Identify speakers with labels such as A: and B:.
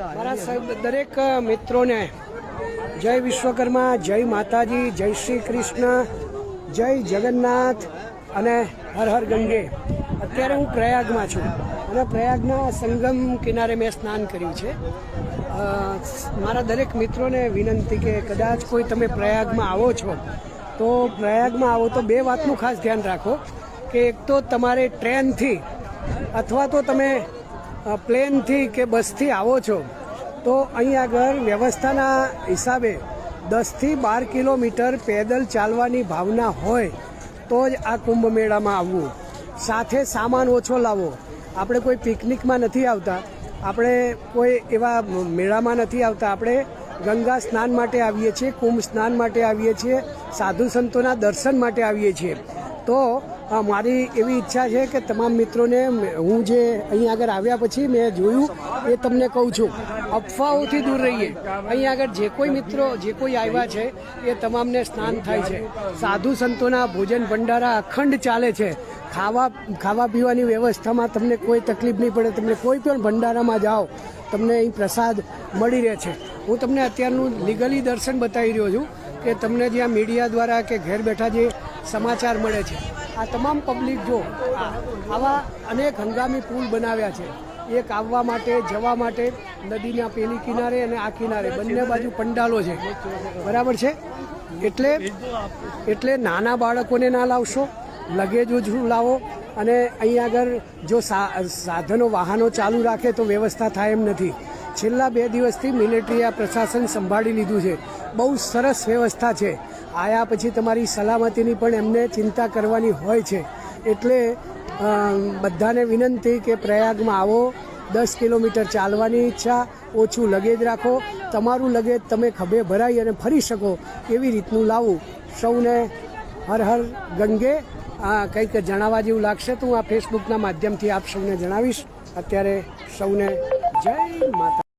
A: મારા દરેક મિત્રોને જય વિશ્વકર્મા, જય માતાજી, જય શ્રી કૃષ્ણ, જય જગન્નાથ અને હર હર ગંગે. અત્યારે હું પ્રયાગમાં છું અને પ્રયાગના સંગમ કિનારે મેં સ્નાન કર્યું છે. મારા દરેક મિત્રોને વિનંતી કે કદાચ કોઈ તમે પ્રયાગમાં આવો છો, તો પ્રયાગમાં આવો તો બે વાતનું ખાસ ધ્યાન રાખો કે એક તો તમારે ટ્રેનથી અથવા તો તમે પ્લેનથી કે બસથી આવો છો, તો અહીં આગળ વ્યવસ્થાના હિસાબે દસથી બાર કિલોમીટર પેદલ ચાલવાની ભાવના હોય, તો જ આ કુંભ મેળામાં આવવું. સાથે સામાન ઓછો લાવો. આપણે કોઈ પિકનિકમાં નથી આવતા. આપણે કોઈ એવા મેળામાં નથી આવતા. આપણે ગંગા સ્નાન માટે આવીએ છીએ, કુંભ સ્નાન માટે આવીએ છીએ, સાધુ સંતોના દર્શન માટે આવીએ છીએ. તો મારી એવી ઈચ્છા છે કે તમામ મિત્રોને હું જે અહીં આગળ આવ્યા પછી મેં જોયું, એ તમને કહું છું. અફવાઓથી દૂર રહીએ. અહીં આગળ જે કોઈ મિત્રો, જે કોઈ આવ્યા છે, એ તમામને સ્નાન થાય છે. સાધુ સંતોના ભોજન ભંડારા અખંડ ચાલે છે. ખાવા ખાવા પીવાની વ્યવસ્થામાં તમને કોઈ તકલીફ નહીં પડે. તમને કોઈ પણ ભંડારામાં જાઓ, તમને અહીં પ્રસાદ મળી રહે છે. હું તમને અત્યારનું લીગલી દર્શન બતાવી રહ્યો છું કે તમને જ્યાં મીડિયા દ્વારા કે ઘેર બેઠા જે સમાચાર મળે છે આ તમામ પબ્લિક જો આવા અનેક હંગામી પુલ બનાવ્યા છે, એક આવવા માટે, જવા માટે, નદીના પેલી કિનારે અને આ કિનારે. બંને બાજુ પંડાલો છે. બરાબર છે? એટલે એટલે નાના બાળકોને ના લાવશો લગેજ ઓછું લાવો અને અહીં આગળ જો સાધનો, વાહનો ચાલુ રાખે તો વ્યવસ્થા થાય એમ નથી. છેલ્લા બે દિવસથી મિલિટરી આ પ્રશાસન સંભાળી લીધું છે. બહુ સરસ વ્યવસ્થા છે. આયા પછી તમારી સલામતીની પણ એમને ચિંતા કરવાની હોય છે. એટલે બધાને વિનંતી કે પ્રયાગમાં આવો. દસ કિલોમીટર ચાલવાની ઈચ્છા, ઓછું લગેજ રાખો. તમારું લગેજ તમે ખભે ભરાઈ અને ફરી શકો એવી રીતનું લાવવું સૌને હર હર ગંગે. આ કંઈક જણાવવા જેવું લાગશે તો હું આ ફેસબુકના માધ્યમથી આપ સૌને જણાવીશ. અત્યારે સૌને જય માતા